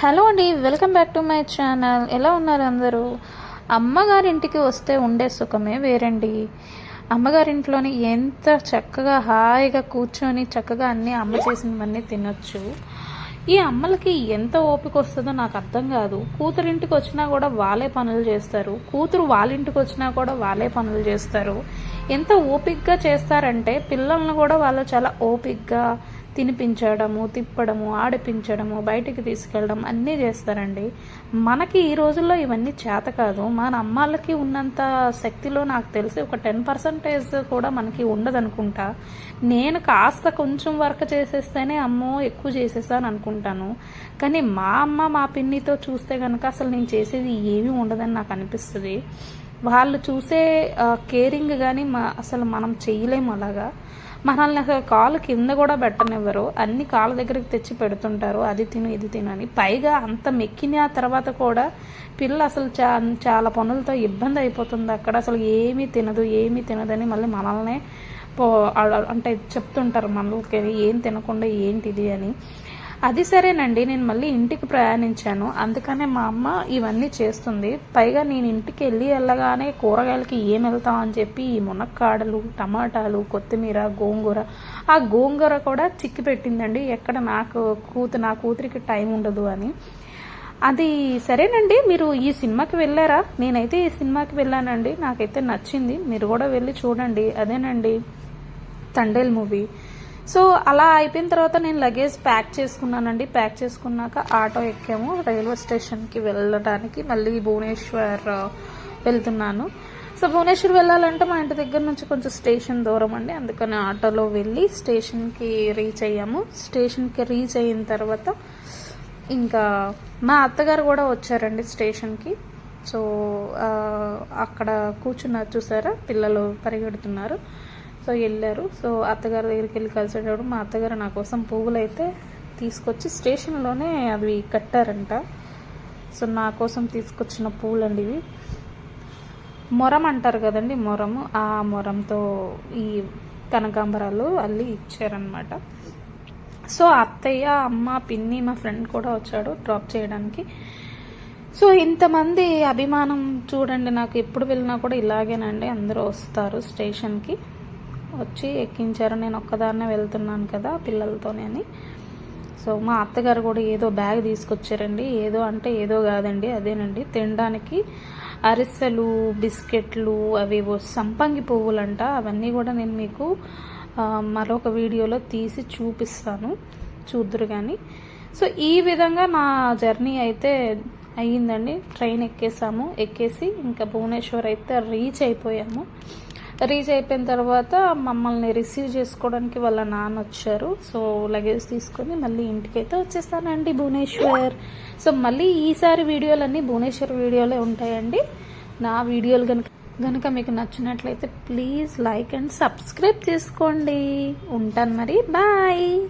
Hello అండి welcome back to my channel. ఎలా ఉన్నారు అందరూ? అమ్మగారింటికి వస్తే ఉండే సుఖమే వేరండి. అమ్మగారింట్లోని ఎంత చక్కగా హాయిగా కూర్చొని చక్కగా అన్నీ అమ్మ చేసినవన్నీ తినొచ్చు. ఈ అమ్మలకి ఎంత ఓపిక వస్తుందో నాకు అర్థం కాదు. కూతురింటికి వచ్చినా కూడా వాళ్ళే పనులు చేస్తారు. కూతురు వాళ్ళ ఇంటికి వచ్చినా కూడా వాళ్ళే పనులు చేస్తారు. ఎంత ఓపిక్గా చేస్తారంటే పిల్లల్ని కూడా వాళ్ళు చాలా ఓపిక్గా తినిపించడము తిప్పడము ఆడిపించడము బయటికి తీసుకెళ్ళడం అన్నీ చేస్తారండి. మనకి ఈ రోజుల్లో ఇవన్నీ చేత కాదు. మన అమ్మాళ్ళకి ఉన్నంత శక్తిలో నాకు తెలిసి ఒక టెన్ పర్సంటేజ్ కూడా మనకి ఉండదనుకుంటా. నేను కాస్త కొంచెం వర్క్ చేసేస్తేనే అమ్మో ఎక్కువ చేసేస్తాను అనుకుంటాను. కానీ మా అమ్మ మా పిన్నితో చూస్తే కనుక అసలు నేను చేసేది ఏమీ ఉండదని నాకు అనిపిస్తుంది. వాళ్ళు చూసే కేరింగ్ కానీ మా అసలు మనం చేయలేము అలాగా. మనల్ని అసలు కాలు కింద కూడా పెట్టనివ్వరు. అన్ని కాళ్ళ దగ్గరికి తెచ్చి పెడుతుంటారు. అది తిను ఇది తిను అని. పైగా అంత మెక్కిన తర్వాత కూడా పిల్ల అసలు చా చాలా పనులతో ఇబ్బంది అయిపోతుంది. అక్కడ అసలు ఏమీ తినదు ఏమీ తినదని మళ్ళీ మనల్నే పో అంటే చెప్తుంటారు మనకి ఏం తినకుండా ఏంటిది అని. అది సరేనండి నేను మళ్ళీ ఇంటికి ప్రయాణించాను. అందుకనే మా అమ్మ ఇవన్నీ చేస్తుంది. పైగా నేను ఇంటికి వెళ్ళి వెళ్ళగానే కూరగాయలకి ఏం వెళ్తాం అని చెప్పి ఈ మునక్కాడలు టమాటాలు కొత్తిమీర గోంగూర ఆ గోంగూర కూడా చిక్కి పెట్టిందండి. ఎక్కడ నాకు కూతు నా కూతురికి టైం ఉండదు అని. అది సరేనండి మీరు ఈ సినిమాకి వెళ్ళారా? నేనైతే ఈ సినిమాకి వెళ్ళానండి. నాకైతే నచ్చింది. మీరు కూడా వెళ్ళి చూడండి. అదేనండి తండేల్ మూవీ. సో అలా అయిపోయిన తర్వాత నేను లగేజ్ ప్యాక్ చేసుకున్నానండి. ప్యాక్ చేసుకున్నాక ఆటో ఎక్కాము. రైల్వే స్టేషన్కి వెళ్ళడానికి మళ్ళీ భువనేశ్వర్ వెళ్తున్నాను. సో భువనేశ్వర్ వెళ్ళాలంటే మా ఇంటి దగ్గర నుంచి కొంచెం స్టేషన్ దూరం అండి. అందుకని ఆటోలో వెళ్ళి స్టేషన్కి రీచ్ అయ్యాము. స్టేషన్కి రీచ్ అయిన తర్వాత ఇంకా మా అత్తగారు కూడా వచ్చారండి స్టేషన్కి. సో అక్కడ కూర్చున్నారు చూసారా? పిల్లలు పరిగెడుతున్నారు. సో వెళ్ళారు. సో అత్తగారి దగ్గరికి వెళ్ళి కలిసేటప్పుడు మా అత్తగారు నా కోసం పువ్వులు అయితే తీసుకొచ్చి స్టేషన్లోనే అవి కట్టారంట. సో నా కోసం తీసుకొచ్చిన పూలండి ఇవి. మొరం అంటారు కదండి మొరము. ఆ మొరంతో ఈ కనకాంబరాలు అల్లి ఇచ్చారనమాట సో అత్తయ్య అమ్మ పిన్ని మా ఫ్రెండ్ కూడా వచ్చాడు డ్రాప్ చేయడానికి. సో ఇంతమంది అభిమానం చూడండి నాకు ఎప్పుడు వెళ్ళినా కూడా ఇలాగేనండి. అందరూ వస్తారు స్టేషన్కి. వచ్చి ఎక్కించారు. నేను ఒక్కదాన్నే వెళ్తున్నాను కదా పిల్లలతోనే అని. సో మా అత్తగారు కూడా ఏదో బ్యాగ్ తీసుకొచ్చారండి. ఏదో అంటే ఏదో కాదండి అదేనండి. తినడానికి అరిసెలు బిస్కెట్లు అవి సంపంగి పువ్వులంట. అవన్నీ కూడా నేను మీకు మరొక వీడియోలో తీసి చూపిస్తాను. చూద్దరు కానీ సో ఈ విధంగా నా జర్నీ అయితే అయ్యిందండి. ట్రైన్ ఎక్కేసాము. ఎక్కేసి ఇంకా భువనేశ్వర్ అయితే రీచ్ అయిపోయాము. రీచ్ అయిపోయిన తర్వాత మమ్మల్ని రిసీవ్ చేసుకోవడానికి వాళ్ళ నాన్న వచ్చారు. సో లగేజ్ తీసుకొని మళ్ళీ ఇంటికైతే వచ్చేస్తానండి భువనేశ్వర్. సో మళ్ళీ ఈసారి వీడియోలన్నీ భువనేశ్వర్ వీడియోలే ఉంటాయండి. నా వీడియోలు కనుక కనుక మీకు నచ్చినట్లయితే ప్లీజ్ లైక్ అండ్ సబ్స్క్రైబ్ చేసుకోండి. ఉంటాను మరి. బాయ్.